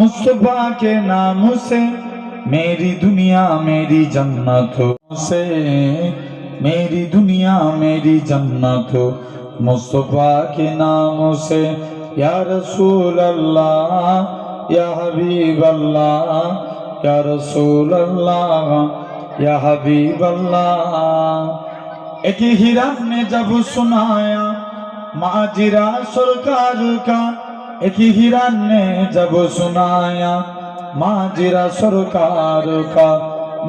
मुस्तफ़ा के नाम से मेरी दुनिया मेरी जन्नत हो से मेरी दुनिया मेरी जन्नत हो मुस्तफ़ा के नाम से या रसूल अल्लाह या हबीब अल्लाह या रसूल अल्लाह या हबीब अल्लाह एक हिरन ने जब सुनाया, माजिरा सरकार का एक हिरन ने जब सुनाया माजिरा सरकार का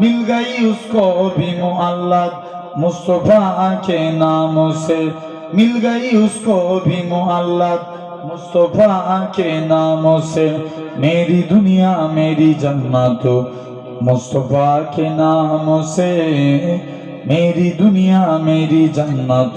मिल गई उसको भी मुअल्लद मुस्तफा के नाम से मिल गई उसको भी मुअल्लद मुस्तफा के नाम से मेरी दुनिया मेरी जन्नत हो मुस्तफा के नाम से मेरी दुनिया मेरी जन्नत